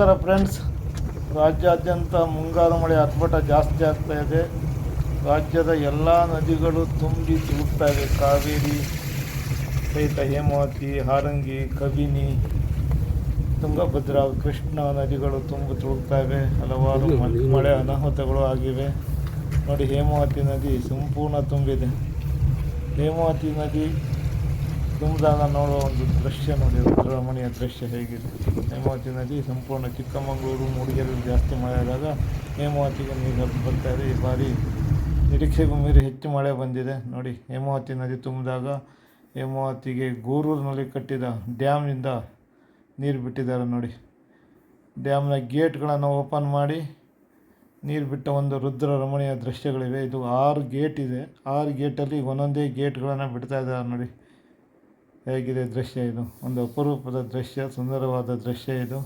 ನಮಸ್ಕಾರ ಫ್ರೆಂಡ್ಸ್. ರಾಜ್ಯಾದ್ಯಂತ ಮುಂಗಾರು ಮಳೆ ಅದ್ಭುತ ಜಾಸ್ತಿ ಆಗ್ತಾ ಇದೆ. ರಾಜ್ಯದ ಎಲ್ಲ ನದಿಗಳು ತುಂಬಿ ತುಳುಕ್ತಾ ಇದೆ. ಕಾವೇರಿ ಸಹಿತ ಹೇಮಾವತಿ ಹಾರಂಗಿ ಕಬಿನಿ ತುಂಗಭದ್ರಾ ಕೃಷ್ಣ ನದಿಗಳು ತುಂಬಿ ತುಳುಕ್ತಾ ಇವೆ ಹಲವಾರು ಮಳೆ ಅನಾಹುತಗಳು ಆಗಿವೆ. ನೋಡಿ ಹೇಮಾವತಿ ನದಿ ಸಂಪೂರ್ಣ ತುಂಬಿದೆ. ಹೇಮಾವತಿ ನದಿ ತುಂಬಿದಾಗ ನೋಡುವ ಒಂದು ದೃಶ್ಯ ನೋಡಿ ರುದ್ರಮಣಿಯ ದೃಶ್ಯ ಹೇಗಿದೆ. ಹೇಮಾವತಿ ನದಿ ಸಂಪೂರ್ಣ ಚಿಕ್ಕಮಗಳೂರು, ಮೂಡಿಗೆರೆ ಜಾಸ್ತಿ ಮಳೆ ಆದಾಗ ಹೇಮಾವತಿಗೆ ನೀರು ಬರ್ತಾ ಇದೆ. ಈ ಬಾರಿ ನಿರೀಕ್ಷೆಗೂ ಮೀರಿ ಹೆಚ್ಚು ಮಳೆ ಬಂದಿದೆ. ನೋಡಿ ಹೇಮಾವತಿ ನದಿ ತುಂಬಿದಾಗ ಹೇಮಾವತಿಗೆ ಗೂರೂರಿನಲ್ಲಿ ಕಟ್ಟಿದ ಡ್ಯಾಮ್ನಿಂದ ನೀರು ಬಿಟ್ಟಿದ್ದಾರೆ ನೋಡಿ. ಡ್ಯಾಮ್ನ ಗೇಟ್ಗಳನ್ನು ಓಪನ್ ಮಾಡಿ ನೀರು ಬಿಟ್ಟ ಒಂದು ರುದ್ರ ರಮಣೀಯ ದೃಶ್ಯಗಳಿವೆ. ಇದು ಆರು ಗೇಟ್ ಇದೆ. ಆರು ಗೇಟಲ್ಲಿ ಒಂದೊಂದೇ ಗೇಟ್ಗಳನ್ನು ಬಿಡ್ತಾ ಇದ್ದಾರೆ ನೋಡಿ. ಹೇಗಿದೆ ದೃಶ್ಯ ಇದು? ಒಂದು ಅಪರೂಪದ ದೃಶ್ಯ, ಸುಂದರವಾದ ದೃಶ್ಯ ಇದು.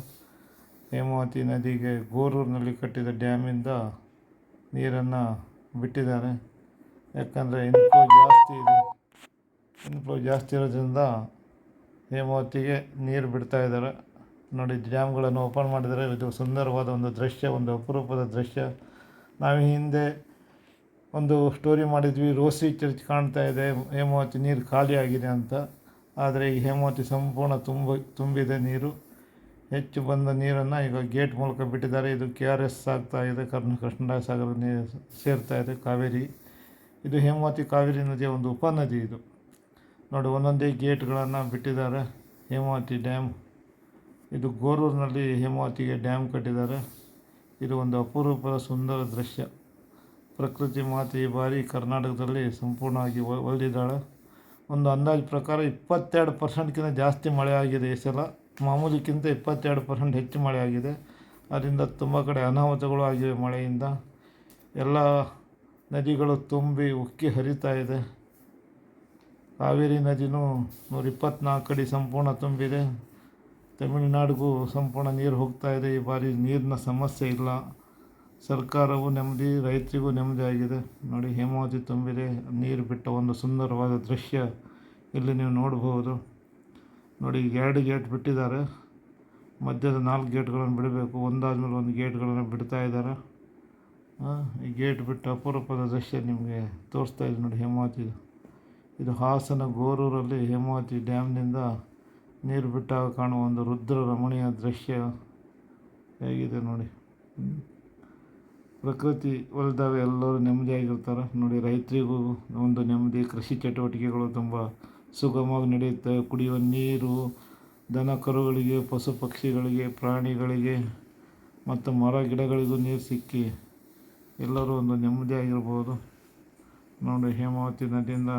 ಹೇಮಾವತಿ ನದಿಗೆ ಗೋರೂರಿನಲ್ಲಿ ಕಟ್ಟಿದ ಡ್ಯಾಮಿಂದ ನೀರನ್ನು ಬಿಟ್ಟಿದ್ದಾರೆ. ಯಾಕಂದರೆ ಇನ್ಫ್ಲೋ ಜಾಸ್ತಿ ಇದೆ. ಇನ್ಫ್ಲೋ ಜಾಸ್ತಿ ಇರೋದ್ರಿಂದ ಹೇಮಾವತಿಗೆ ನೀರು ಬಿಡ್ತಾ ಇದ್ದಾರೆ. ನೋಡಿ, ಡ್ಯಾಮ್ಗಳನ್ನು ಓಪನ್ ಮಾಡಿದರೆ ಇದು ಸುಂದರವಾದ ಒಂದು ದೃಶ್ಯ, ಒಂದು ಅಪರೂಪದ ದೃಶ್ಯ. ನಾವು ಹಿಂದೆ ಒಂದು ಸ್ಟೋರಿ ಮಾಡಿದ್ವಿ, ರೋಸಿ ಚರ್ಚ್ ಕಾಣ್ತಾ ಇದೆ, ಹೇಮಾವತಿ ನೀರು ಖಾಲಿ ಆಗಿದೆ ಅಂತ. ಆದರೆ ಈ ಹೇಮಾವತಿ ಸಂಪೂರ್ಣ ತುಂಬ ತುಂಬಿದೆ ನೀರು. ಹೆಚ್ಚು ಬಂದ ನೀರನ್ನು ಈಗ ಗೇಟ್ ಮೂಲಕ ಬಿಟ್ಟಿದ್ದಾರೆ. ಇದು ಕೆ ಆರ್ ಎಸ್ ಆಗ್ತಾ ಇದೆ. ಕರ್ನ ಕೃಷ್ಣ ಸಾಗರ ನೀರು ಸೇರ್ತಾ ಇದೆ ಕಾವೇರಿ. ಇದು ಹೇಮಾವತಿ ಕಾವೇರಿ ನದಿಯ ಒಂದು ಉಪನದಿ ಇದು. ನೋಡಿ, ಒಂದೊಂದೇ ಗೇಟ್ಗಳನ್ನು ಬಿಟ್ಟಿದ್ದಾರೆ ಹೇಮಾವತಿ ಡ್ಯಾಮ್. ಇದು ಗೋರೂರಿನಲ್ಲಿ ಹೇಮಾವತಿಗೆ ಡ್ಯಾಮ್ ಕಟ್ಟಿದ್ದಾರೆ. ಇದು ಒಂದು ಅಪರೂಪದ ಸುಂದರ ದೃಶ್ಯ. ಪ್ರಕೃತಿ ಮಾತೆ ಈ ಬಾರಿ ಕರ್ನಾಟಕದಲ್ಲಿ ಸಂಪೂರ್ಣವಾಗಿ ಒ- ಒಲಿದಿದ್ದಾಳೆ. ಒಂದು ಅಂದಾಜು ಪ್ರಕಾರ ಇಪ್ಪತ್ತೆರಡು ಪರ್ಸೆಂಟ್ಗಿಂತ ಜಾಸ್ತಿ ಮಳೆ ಆಗಿದೆ ಈ ಸಲ. ಮಾಮೂಲಿಗಿಂತ ಇಪ್ಪತ್ತೆರಡು ಪರ್ಸೆಂಟ್ ಹೆಚ್ಚು ಮಳೆ ಆಗಿದೆ. ಅದರಿಂದ ತುಂಬ ಕಡೆ ಅನಾಹುತಗಳು ಆಗಿವೆ ಮಳೆಯಿಂದ. ಎಲ್ಲ ನದಿಗಳು ತುಂಬಿ ಉಕ್ಕಿ ಹರಿತಾ ಇದೆ. ಕಾವೇರಿ ನದಿನೂ ನೂರಿಪ್ಪತ್ನಾಲ್ಕು ಅಡಿ ಸಂಪೂರ್ಣ ತುಂಬಿದೆ. ತಮಿಳುನಾಡಿಗೂ ಸಂಪೂರ್ಣ ನೀರು ಹೋಗ್ತಾ ಇದೆ. ಈ ಬಾರಿ ನೀರಿನ ಸಮಸ್ಯೆ ಇಲ್ಲ. ಸರ್ಕಾರವು ನೆಮ್ಮದಿ, ರೈತರಿಗೂ ನೆಮ್ಮದಿ ಆಗಿದೆ. ನೋಡಿ, ಹೇಮಾವತಿ ತುಂಬಿದೆ. ನೀರು ಬಿಟ್ಟ ಒಂದು ಸುಂದರವಾದ ದೃಶ್ಯ ಇಲ್ಲಿ ನೀವು ನೋಡಬಹುದು. ನೋಡಿ ಎರಡು ಗೇಟ್ ಬಿಟ್ಟಿದ್ದಾರೆ. ಮಧ್ಯದ ನಾಲ್ಕು ಗೇಟ್ಗಳನ್ನು ಬಿಡಬೇಕು. ಒಂದಾದ ಮೇಲೆ ಒಂದು ಗೇಟ್ಗಳನ್ನು ಬಿಡ್ತಾ ಇದ್ದಾರೆ. ಈ ಗೇಟ್ ಬಿಟ್ಟು ಅಪರೂಪದ ದೃಶ್ಯ ನಿಮಗೆ ತೋರಿಸ್ತಾ ಇದೆ ನೋಡಿ ಹೇಮಾವತಿ. ಇದು ಹಾಸನ ಗೋರೂರಲ್ಲಿ ಹೇಮಾವತಿ ಡ್ಯಾಮ್ನಿಂದ ನೀರು ಬಿಟ್ಟಾಗ ಕಾಣುವ ಒಂದು ರುದ್ರ ರಮಣೀಯ ದೃಶ್ಯ ಹೇಗಿದೆ ನೋಡಿ. ಪ್ರಕೃತಿ ಒಲಿದಾಗ ಎಲ್ಲರೂ ನೆಮ್ಮದಿಯಾಗಿರ್ತಾರೆ. ನೋಡಿ, ರೈತರಿಗೂ ಒಂದು ನೆಮ್ಮದಿ, ಕೃಷಿ ಚಟುವಟಿಕೆಗಳು ತುಂಬ ಸುಗಮವಾಗಿ ನಡೆಯುತ್ತೆ ಕುಡಿಯುವ ನೀರು, ದನ ಕರುಗಳಿಗೆ, ಪಶು ಪಕ್ಷಿಗಳಿಗೆ, ಪ್ರಾಣಿಗಳಿಗೆ ಮತ್ತು ಮರ ಗಿಡಗಳಿಗೂ ನೀರು ಸಿಕ್ಕಿ ಎಲ್ಲರೂ ಒಂದು ನೆಮ್ಮದಿಯಾಗಿರ್ಬೋದು. ನೋಡಿ, ಹೇಮಾವತಿ ನದಿಯಿಂದ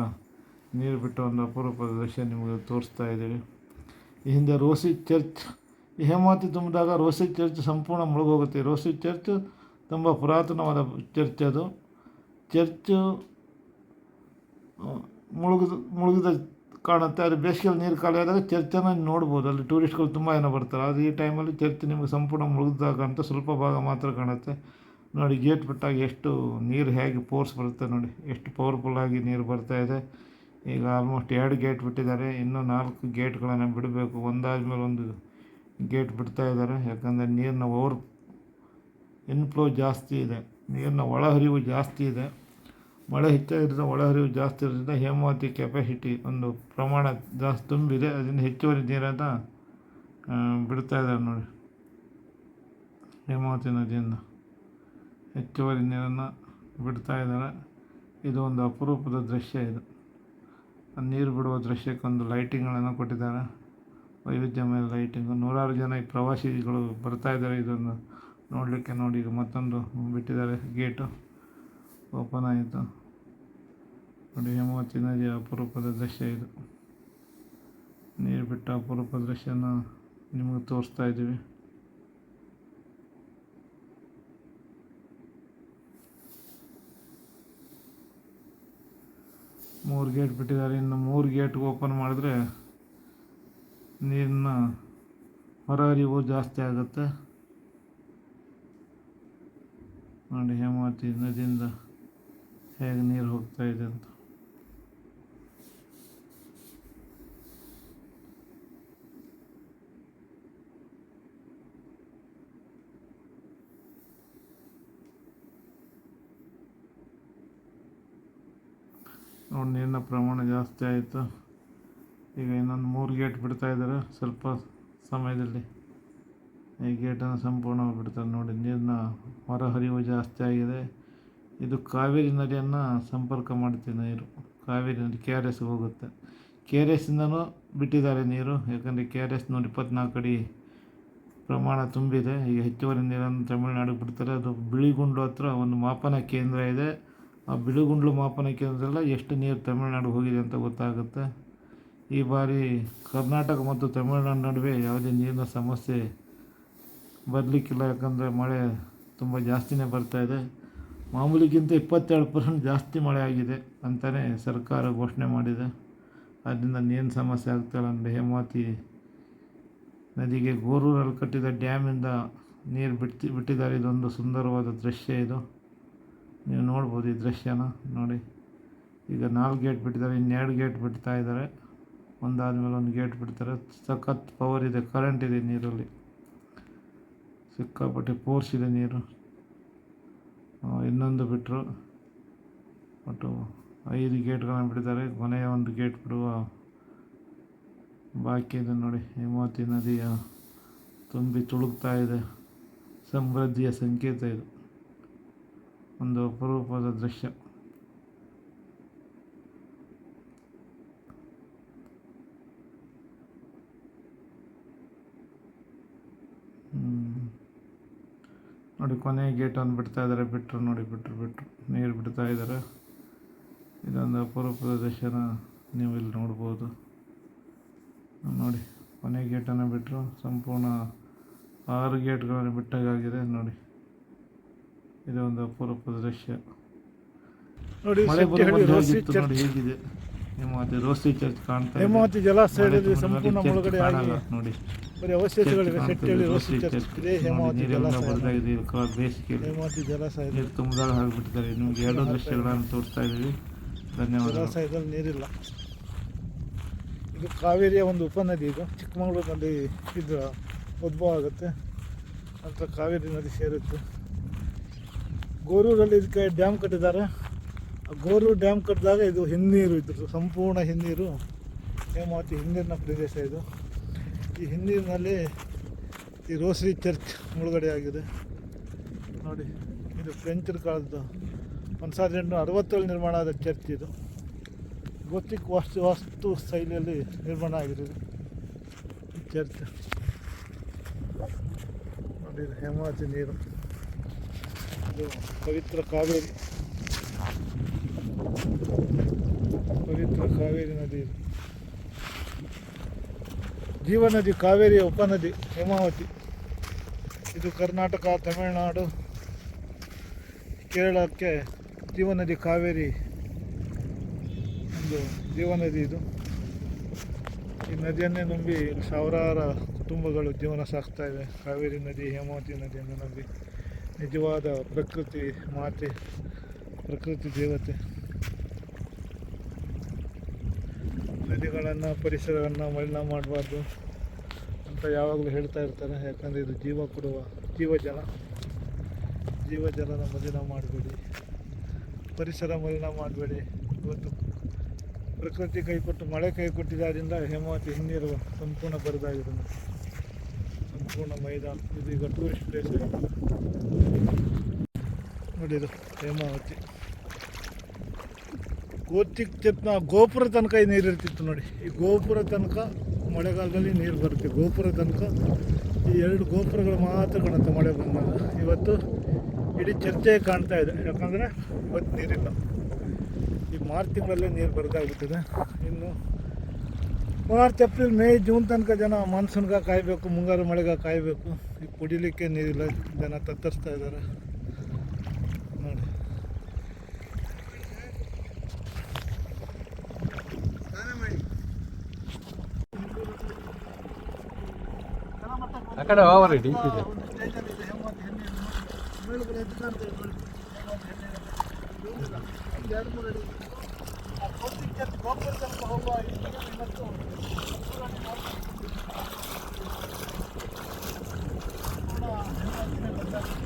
ನೀರು ಬಿಟ್ಟು ಒಂದು ಅಪರೂಪದ ದೃಶ್ಯ ನಿಮಗೆ ತೋರಿಸ್ತಾ ಇದ್ದೀವಿ. ಈ ಹಿಂದೆ ರೋಸಿ ಚರ್ಚ್ ಹೇಮಾವತಿ ತುಂಬಿದಾಗ ರೋಸಿ ಚರ್ಚ್ ಸಂಪೂರ್ಣ ಮುಳುಗೋಗುತ್ತೆ. ರೋಸಿ ಚರ್ಚ್ ತುಂಬ ಪುರಾತನವಾದ ಚರ್ಚ್ ಅದು. ಚರ್ಚು ಮುಳುಗಿದ ಮುಳುಗಿದ ಕಾಣುತ್ತೆ. ಅದು ಬೇಸಿಗೆಯಲ್ಲಿ ನೀರು ಖಾಲಿ ಆದಾಗ ಚರ್ಚನ್ನು ನೋಡ್ಬೋದು. ಅಲ್ಲಿ ಟೂರಿಸ್ಟ್ಗಳು ತುಂಬ ಜನ ಬರ್ತಾರೆ. ಆದರೆ ಈ ಟೈಮಲ್ಲಿ ಚರ್ಚ್ ನಿಮಗೆ ಸಂಪೂರ್ಣ ಮುಳುಗಿದಾಗ ಅಂತ ಸ್ವಲ್ಪ ಭಾಗ ಮಾತ್ರ ಕಾಣುತ್ತೆ. ನೋಡಿ, ಗೇಟ್ ಬಿಟ್ಟಾಗ ಎಷ್ಟು ನೀರು ಹೇಗೆ ಫೋರ್ಸ್ ಬರುತ್ತೆ ನೋಡಿ. ಎಷ್ಟು ಪವರ್ಫುಲ್ಲಾಗಿ ನೀರು ಬರ್ತಾ ಇದೆ. ಈಗ ಆಲ್ಮೋಸ್ಟ್ ಎರಡು ಗೇಟ್ ಬಿಟ್ಟಿದ್ದಾರೆ. ಇನ್ನೂ ನಾಲ್ಕು ಗೇಟ್ಗಳನ್ನು ಬಿಡಬೇಕು. ಒಂದಾದ್ಮೇಲೆ ಒಂದು ಗೇಟ್ ಬಿಡ್ತಾ ಇದ್ದಾರೆ. ಯಾಕಂದರೆ ನೀರನ್ನ ಓವರ್ ಇನ್ಫ್ಲೋ ಜಾಸ್ತಿ ಇದೆ. ನೀರಿನ ಒಳಹರಿವು ಜಾಸ್ತಿ ಇದೆ. ಮಳೆ ಹೆಚ್ಚಾಗಿರೋದ್ರಿಂದ ಒಳಹರಿವು ಜಾಸ್ತಿ ಇರೋದ್ರಿಂದ ಹೇಮಾವತಿ ಕೆಪಾಸಿಟಿ ಒಂದು ಪ್ರಮಾಣ ಜಾಸ್ತಿ ತುಂಬಿದೆ. ಅದರಿಂದ ಹೆಚ್ಚುವರಿ ನೀರನ್ನು ಬಿಡ್ತಾ ಇದ್ದಾರೆ ನೋಡಿ. ಹೇಮಾವತಿ ನದಿಯಿಂದ ಹೆಚ್ಚುವರಿ ನೀರನ್ನು ಬಿಡ್ತಾ ಇದ್ದಾರೆ. ಇದು ಒಂದು ಅಪರೂಪದ ದೃಶ್ಯ ಇದು. ನೀರು ಬಿಡುವ ದೃಶ್ಯಕ್ಕೊಂದು ಲೈಟಿಂಗ್ಗಳನ್ನು ಕೊಟ್ಟಿದ್ದಾರೆ. ವೈವಿಧ್ಯಮಯ ಲೈಟಿಂಗು ನೂರಾರು ಜನ ಈ ಪ್ರವಾಸಿಗಳು ಬರ್ತಾ ಇದ್ದಾರೆ ಇದನ್ನು ನೋಡಲಿಕ್ಕೆ ನೋಡಿ, ಈಗ ಮತ್ತೊಂದು ಬಿಟ್ಟಿದ್ದಾರೆ. ಗೇಟು ಓಪನ್ ಆಯಿತು. ನೋಡಿ ಹೇಮಾವತಿ ನದಿಯ ಅಪರೂಪದ ದೃಶ್ಯ ಇದು. ನೀರು ಬಿಟ್ಟ ಅಪರೂಪದ ದೃಶ್ಯನ ನಿಮಗೆ ತೋರಿಸ್ತಾ ಇದ್ದೀವಿ. ಮೂರು ಗೇಟ್ ಬಿಟ್ಟಿದ್ದಾರೆ. ಇನ್ನು ಮೂರು ಗೇಟ್ ಓಪನ್ ಮಾಡಿದ್ರೆ ನೀರಿನ ಹೊರಹರಿವು ಜಾಸ್ತಿ ಆಗುತ್ತೆ. ನೋಡಿ ಹೇಮಾವತಿ ನದಿಯಿಂದ ಹೇಗೆ ನೀರು ಹೋಗ್ತಾ ಇದೆ ಅಂತ. ನೋಡಿ, ನೀರಿನ ಪ್ರಮಾಣ ಜಾಸ್ತಿ ಆಯಿತು. ಈಗ ಇನ್ನೊಂದು ಮೂರು ಗೇಟ್ ಬಿಡ್ತಾ ಇದ್ದಾರೆ ಸ್ವಲ್ಪ ಸಮಯದಲ್ಲಿ. ಈ ಗೇಟನ್ನು ಸಂಪೂರ್ಣವಾಗಿ ಬಿಡ್ತಾರೆ. ನೋಡಿ, ನೀರಿನ ಹೊರಹರಿವು ಜಾಸ್ತಿ ಆಗಿದೆ. ಇದು ಕಾವೇರಿ ನದಿಯನ್ನು ಸಂಪರ್ಕ ಮಾಡುತ್ತೆ ನೀರು. ಕಾವೇರಿ ನದಿ ಕೆ ಆರ್ ಎಸ್ಗೆ ಹೋಗುತ್ತೆ. ಕೆ ಆರ್ ಎಸ್ಸಿಂದನೂ ಬಿಟ್ಟಿದ್ದಾರೆ ನೀರು. ಯಾಕಂದರೆ ಕೆ ಆರ್ ಎಸ್ ನೋಡಿ ಇಪ್ಪತ್ನಾಲ್ಕು ಅಡಿ ಪ್ರಮಾಣ ತುಂಬಿದೆ. ಈಗ ಹೆಚ್ಚುವರಿ ನೀರನ್ನು ತಮಿಳುನಾಡಿಗೆ ಬಿಡ್ತಾರೆ. ಅದು ಬಿಳಿಗುಂಡ್ಲು ಹತ್ರ ಒಂದು ಮಾಪನ ಕೇಂದ್ರ ಇದೆ. ಆ ಬಿಳಿಗುಂಡ್ಲು ಮಾಪನ ಕೇಂದ್ರದಲ್ಲ ಎಷ್ಟು ನೀರು ತಮಿಳುನಾಡು ಹೋಗಿದೆ ಅಂತ ಗೊತ್ತಾಗುತ್ತೆ. ಈ ಬಾರಿ ಕರ್ನಾಟಕ ಮತ್ತು ತಮಿಳುನಾಡು ನಡುವೆ ಯಾವುದೇ ನೀರಿನ ಸಮಸ್ಯೆ ಬರಲಿಕ್ಕಿಲ್ಲ, ಯಾಕಂದರೆ ಮಳೆ ತುಂಬ ಜಾಸ್ತಿನೇ ಬರ್ತಾ ಇದೆ. ಮಾಮೂಲಿಗಿಂತ ಇಪ್ಪತ್ತೆರಡು ಪರ್ಸೆಂಟ್ ಜಾಸ್ತಿ ಮಳೆ ಆಗಿದೆ ಅಂತಲೇ ಸರ್ಕಾರ ಘೋಷಣೆ ಮಾಡಿದೆ. ಅದರಿಂದ ಏನು ಸಮಸ್ಯೆ ಆಗ್ತಾಯಿಲ್ಲ ಅಂದರೆ ಹೇಮಾವತಿ ನದಿಗೆ ಗೋರೂರಲ್ಲಿ ಕಟ್ಟಿದ ಡ್ಯಾಮಿಂದ ನೀರು ಬಿಡ್ತಿ ಬಿಟ್ಟಿದ್ದಾರೆ. ಇದೊಂದು ಸುಂದರವಾದ ದೃಶ್ಯ ಇದು. ನೀವು ನೋಡ್ಬೋದು ಈ ದೃಶ್ಯನ ನೋಡಿ. ಈಗ ನಾಲ್ಕು ಗೇಟ್ ಬಿಟ್ಟಿದ್ದಾರೆ ಇನ್ನೆರಡು ಗೇಟ್ ಬಿಡ್ತಾ ಇದ್ದಾರೆ. ಒಂದಾದ್ಮೇಲೆ ಒಂದು ಗೇಟ್ ಬಿಡ್ತಾರೆ. ಸಖತ್ ಪವರ್ ಇದೆ ಕರೆಂಟ್ ಇದೆ ನೀರಲ್ಲಿ. ಸಿಕ್ಕಾಪಟ್ಟೆ ಇದೆ ನೀರು. ಇನ್ನೊಂದು ಬಿಟ್ಟರು ಒಟ್ಟು ಐದು ಗೇಟ್ಗಳನ್ನು ಬಿಟ್ಟಿದ್ದಾರೆ. ಕೊನೆಯ ಒಂದು ಗೇಟ್ ಬಿಡುವ ಬಾಕಿ ಇದೆ ನೋಡಿ. ಹೇಮಾವತಿ ನದಿಯ ತುಂಬಿ ತುಳುಕ್ತಾ ಇದೆ. ಸಮೃದ್ಧಿಯ ಸಂಕೇತ ಇದು. ಒಂದು ಅಪರೂಪದ ದೃಶ್ಯ. ನೋಡಿ ಕೊನೆಯ ಗೇಟನ್ನು ಬಿಡ್ತಾ ಇದ್ದಾರೆ ಬಿಟ್ಟರು ನೋಡಿ ಬಿಟ್ಟರು ಬಿಟ್ಟರು ನೀರು ಬಿಡ್ತಾ ಇದ್ದಾರೆ ಇದೊಂದು ಅಪರೂಪದ ದೃಶ್ಯನ ನೀವು ಇಲ್ಲಿ ನೋಡ್ಬೋದು. ನೋಡಿ ಕೊನೆ ಗೇಟನ್ನು ಬಿಟ್ಟರು ಸಂಪೂರ್ಣ ಆರು ಗೇಟ್ಗಳನ್ನು ಬಿಟ್ಟಾಗಿದೆ ನೋಡಿ. ಇದೊಂದು ಅಪರೂಪದ ದೃಶ್ಯ. ನೋಡಿ ಹೇಗಿದೆ. ಹೇಮಾವತಿ ರೋಸಿ ಚರ್ಚ್ ಕಾಣ್ತಾ ಇದೆ. ಹೇಮಾವತಿ ಜಲಾಶಯದಲ್ಲಿ ಸಂಪೂರ್ಣ ಮುಳುಗಡೆ ನೋಡಿ. ಬರೀ ಅವಶೇಷಗಳಿವೆ ಚರ್ಚ್ ಶೆಟ್ಟಿಹಳ್ಳಿ ರೋಸಿ ಇದೆ, ಹೇಮಾವತಿ ಜಲಾಶಯ. ಹೇಮಾವತಿ ನೀರು ತುಂಬಿದಾಗ ಹಾಕ್ಬಿಟ್ಟಿದ್ದಾರೆ. ನಿಮ್ಗೆ ಎರಡು ದೃಶ್ಯಗಳನ್ನು ತೋರಿಸ್ತಾ ಇದ್ದೀವಿ. ಧನ್ಯವಾದ ಜಲಾಶಯದಲ್ಲಿ ನೀರಿಲ್ಲ. ಇದು ಕಾವೇರಿಯ ಒಂದು ಉಪನದಿ ಇದು. ಚಿಕ್ಕಮಗಳೂರಿನಲ್ಲಿ ಇದು ಉದ್ಭವ ಆಗುತ್ತೆ. ನಂತರ ಕಾವೇರಿ ನದಿ ಸೇರುತ್ತೆ. ಗೋರೂರಲ್ಲಿ ಇದಕ್ಕೆ ಡ್ಯಾಮ್ ಕಟ್ಟಿದ್ದಾರೆ. ಆ ಗೋರೂರು ಡ್ಯಾಮ್ ಕಟ್ಟಿದಾಗ ಇದು ಹಿನ್ನೀರು ಇದ್ರದ್ದು. ಸಂಪೂರ್ಣ ಹಿನ್ನೀರು. ಹೇಮಾವತಿ ಹಿನ್ನೀರಿನ ಪ್ರದೇಶ ಇದು. ಈ ಹಿಂದಿನಲ್ಲಿ ಈ ರೋಸರಿ ಚರ್ಚ್ ಮುಳುಗಡೆ ಆಗಿದೆ. ನೋಡಿ, ಇದು ಫ್ರೆಂಚರ್ ಕಾಲದ್ದು. ಒಂದು ಸಾವಿರದ ಎಂಟುನೂರ ಅರವತ್ತೇಳು ನಿರ್ಮಾಣ ಆದ ಚರ್ಚ್ ಇದು. ಗೊತ್ತಿಕ್ ವಾಸ್ತು ವಾಸ್ತು ಶೈಲಿಯಲ್ಲಿ ನಿರ್ಮಾಣ. ಈ ಚರ್ಚ್. ನೋಡಿ ಹೇಮಾವತಿ ನೀರು. ಇದು ಪವಿತ್ರ ಕಾವೇರಿ. ಪವಿತ್ರ ಕಾವೇರಿ ನದಿ ಇದು. ಜೀವನದಿ ಕಾವೇರಿಯ ಉಪನದಿ ಹೇಮಾವತಿ. ಇದು ಕರ್ನಾಟಕ, ತಮಿಳುನಾಡು, ಕೇರಳಕ್ಕೆ ಜೀವನದಿ ಕಾವೇರಿ ಒಂದು ಜೀವನದಿ ಇದು. ಈ ನದಿಯನ್ನೇ ನಂಬಿ ಸಾವಿರಾರು ಕುಟುಂಬಗಳು ಜೀವನ ಸಾಕ್ತಾ ಇವೆ. ಕಾವೇರಿ ನದಿ, ಹೇಮಾವತಿ ನದಿಯನ್ನು ನಂಬಿ ನಿಜವಾದ ಪ್ರಕೃತಿ ಮಾತೆ, ಪ್ರಕೃತಿ ದೇವತೆ. ನದಿಗಳನ್ನು, ಪರಿಸರವನ್ನು ಮಲಿನ ಮಾಡಬಾರ್ದು ಅಂತ ಯಾವಾಗಲೂ ಹೇಳ್ತಾ ಇರ್ತಾರೆ. ಯಾಕಂದರೆ ಇದು ಜೀವ ಕೊಡುವ ಜೀವಜಲ ಜೀವಜಲನ ಮಲಿನ ಮಾಡಬೇಡಿ. ಪರಿಸರ ಮಲಿನ ಮಾಡಬೇಡಿ. ಇವತ್ತು ಪ್ರಕೃತಿ ಕೈ ಕೊಟ್ಟು, ಮಳೆ ಕೈ ಕೊಟ್ಟಿದ್ದರಿಂದ ಹೇಮಾವತಿ ಹಿನ್ನೀರು ಸಂಪೂರ್ಣ ಬರದಾಗಿದೆ. ಸಂಪೂರ್ಣ ಮೈದಾನ. ಇದು ಈಗ ಟೂರಿಸ್ಟ್ ಪ್ಲೇಸ್ ನೋಡಿ ಹೇಮಾವತಿ. ಗೋತಿಕ್ ಚತ್ನ ಗೋಪುರ ತನಕ ಈ ನೀರು ಇರ್ತಿತ್ತು ನೋಡಿ. ಈ ಗೋಪುರ ತನಕ ಮಳೆಗಾಲದಲ್ಲಿ ನೀರು ಬರುತ್ತೆ. ಗೋಪುರ ತನಕ ಈ ಎರಡು ಗೋಪುರಗಳು ಮಾತ್ರ ಕಾಣುತ್ತೆ ಮಳೆ ಬಂದಾಗ. ಇವತ್ತು ಇಡೀ ಚರ್ಚೆ ಕಾಣ್ತಾ ಇದೆ. ಯಾಕಂದರೆ ಇವತ್ತು ನೀರಿಲ್ಲ. ಈ ಮಾರ್ಚ್ ತಿಂಗಳಲ್ಲೇ ನೀರು ಬರದಾಗ್ಬಿಟ್ಟಿದೆ. ಇನ್ನು ಮಾರ್ಚ್, ಏಪ್ರಿಲ್, ಮೇ, ಜೂನ್ ತನಕ ಜನ ಮಾನ್ಸೂನ್ಗೆ ಕಾಯಬೇಕು, ಮುಂಗಾರು ಮಳೆಗೆ ಕಾಯಬೇಕು. ಈ ಕುಡಿಲಿಕ್ಕೆ ನೀರಿಲ್ಲ. ಜನ ತತ್ತರಿಸ್ತಾ ಇದ್ದಾರೆ ನೋಡಿ ಆ ಕಡೆ ಹೋಗ್ರಿ ಡೀಪ್ ಇದೆ ಒಂದು ಸ್ಟೇಜಲ್ಲಿ ಇದೆ ಹೇಮಾವತಿ ಹೆಣ್ಣೆ ಮೇಲುಗಡೆ ಎದ್ದು ಕಾಣ್ತಾ ಇದೆ ನೋಡಿ ಹೇಮಾವತಿ ಹೆಣ್ಣೆ ಇಲ್ಲಿಂದ ಒಂದು ಎರಡು ಮೂರು ಅಡಿ ಆ ಗೋಪುರ ಚರ್ಚ್ ಗೋಪುರ ತನಕ ಹೋಗುವ ಈ ನೀರು ಇವತ್ತು ಸಂಪೂರ್ಣ ಸಂಪೂರ್ಣ ಹೇಮಾವತಿನೇ ಬಂದಾಗಿದೆ.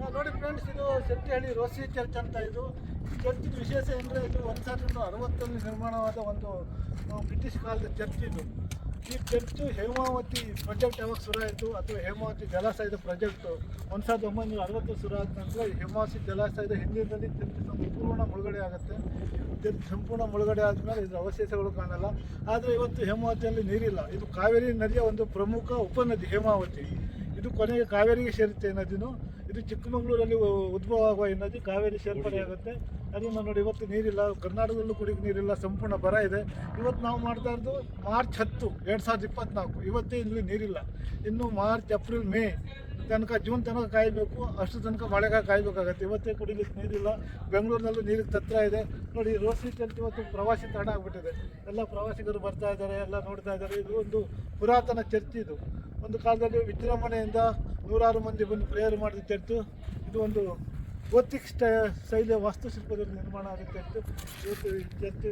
ಆ, ನೋಡಿ ಫ್ರೆಂಡ್ಸ್ ಇದು ಸೆಟ್ಟಿಹಳ್ಳಿ ರೋಸಿ ಚರ್ಚ್ ಅಂತ ಇದು. ಚರ್ಚಿನ ವಿಶೇಷ ಅಂದರೆ ಇದು ಒಂದು ಸಾವಿರದ ಅರವತ್ತರಲ್ಲಿ ನಿರ್ಮಾಣವಾದ ಒಂದು ಬ್ರಿಟಿಷ್ ಕಾಲದ ಚರ್ಚ್ ಇದು. ಈ ಚರ್ಚು ಹೇಮಾವತಿ ಪ್ರಾಜೆಕ್ಟ್ ಯಾವಾಗ ಶುರು ಆಯಿತು? ಅಥವಾ ಹೇಮಾವತಿ ಜಲಾಶಯದ ಪ್ರಾಜೆಕ್ಟು ಒಂದು ಸಾವಿರದ ಒಂಬೈನೂರ ಅರವತ್ತು ಶುರು ಆದ ನಂತರ ಹೇಮಾವತಿ ಜಲಾಶಯದ ಹಿಂದಿನಲ್ಲಿ ಚರ್ಚ್ ಸಂಪೂರ್ಣ ಮುಳುಗಡೆ ಆಗುತ್ತೆ. ಚರ್ಚ್ ಸಂಪೂರ್ಣ ಮುಳುಗಡೆ ಆದಮೇಲೆ ಇದರ ಅವಶೇಷಗಳು ಕಾಣಲ್ಲ. ಆದರೆ ಇವತ್ತು ಹೇಮಾವತಿಯಲ್ಲಿ ನೀರಿಲ್ಲ. ಇದು ಕಾವೇರಿ ನದಿಯ ಒಂದು ಪ್ರಮುಖ ಉಪನದಿ ಹೇಮಾವತಿ. ಇದು ಕೊನೆಗೆ ಕಾವೇರಿಗೆ ಸೇರುತ್ತೆ ಈ ನದಿನು ಇದು ಚಿಕ್ಕಮಗಳೂರಲ್ಲಿ ಉದ್ಭವ ಆಗುವ ಈ ನದಿ ಕಾವೇರಿ ಸೇರ್ಪಡೆ ಆಗುತ್ತೆ. ಅದನ್ನು ನೋಡಿ ಇವತ್ತು ನೀರಿಲ್ಲ ಕರ್ನಾಟಕದಲ್ಲೂ ಕುಡಿಯೋಕೆ ನೀರಿಲ್ಲ ಸಂಪೂರ್ಣ ಬರ ಇದೆ. ಇವತ್ತು ನಾವು ಮಾಡ್ತಾ ಇರೋದು ಮಾರ್ಚ್ ಹತ್ತು ಎರಡು ಸಾವಿರದ ಇಪ್ಪತ್ತ್ನಾಲ್ಕು ಇವತ್ತೇ ಇಲ್ಲಿ ನೀರಿಲ್ಲ. ಇನ್ನು ಮಾರ್ಚ್ ಏಪ್ರಿಲ್ ಮೇ ತನಕ, ಜೂನ್ ತನಕ ಕಾಯಬೇಕು, ಅಷ್ಟು ತನಕ ಮಳೆಗಾಲ ಕಾಯಬೇಕಾಗತ್ತೆ. ಇವತ್ತೇ ಕುಡಿಲಿಕ್ಕೆ ನೀರಿಲ್ಲ. ಬೆಂಗಳೂರಿನಲ್ಲೂ ನೀರಿಗೆ ತತ್ರ ಇದೆ. ನೋಡಿ ರೋಸಿ ಅಂತ ಇವತ್ತು ಪ್ರವಾಸಿ ತಾಣ ಆಗಿಬಿಟ್ಟಿದೆ. ಎಲ್ಲ ಪ್ರವಾಸಿಗರು ಬರ್ತಾ ಇದ್ದಾರೆ, ಎಲ್ಲ ನೋಡ್ತಾ ಇದ್ದಾರೆ. ಇದು ಒಂದು ಪುರಾತನ ಚರ್ಚ್ ಇದು. ಒಂದು ಕಾಲದಲ್ಲಿ ವಿಜೃಂಭಣೆಯಿಂದ ನೂರಾರು ಮಂದಿ ಬಂದು ಪ್ರೇಯರ್ ಮಾಡಿದ ಚರ್ಚು. ಇದು ಒಂದು ಗೋತಿಕ್ ಸ್ಟ ಶೈಲಿಯ ವಾಸ್ತುಶಿಲ್ಪದಲ್ಲಿ ನಿರ್ಮಾಣ ಆಗುತ್ತೆ ಅಂತ ಇವತ್ತು ಚರ್ಚ್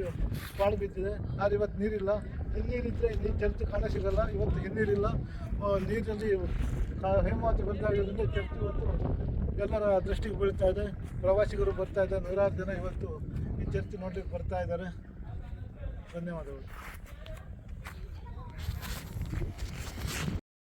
ಪಾಳು ಬಿದ್ದಿದೆ. ಆದರೆ ಇವತ್ತು ನೀರಿಲ್ಲ. ಹಿನ್ನೀರಿದ್ದರೆ ಇಲ್ಲಿ ಚರ್ಚು ಕಾಣ ಸಿಗಲ್ಲ. ಇವತ್ತು ಹಿನ್ನೀರಿಲ್ಲ. ನೀರಿನಲ್ಲಿ ಹೇಮಾವತಿ ಬಂದಾಗಿರೋದ್ರಿಂದ ಚರ್ಚು ಇವತ್ತು ಎಲ್ಲರ ದೃಷ್ಟಿಗೆ ಬೀಳ್ತಾ ಇದೆ. ಪ್ರವಾಸಿಗರು ಬರ್ತಾ ಇದ್ದಾರೆ. ನೂರಾರು ಜನ ಇವತ್ತು ಈ ಚರ್ಚ್ ನೋಡ್ಲಿಕ್ಕೆ ಬರ್ತಾ ಇದ್ದಾರೆ. ಧನ್ಯವಾದಗಳು.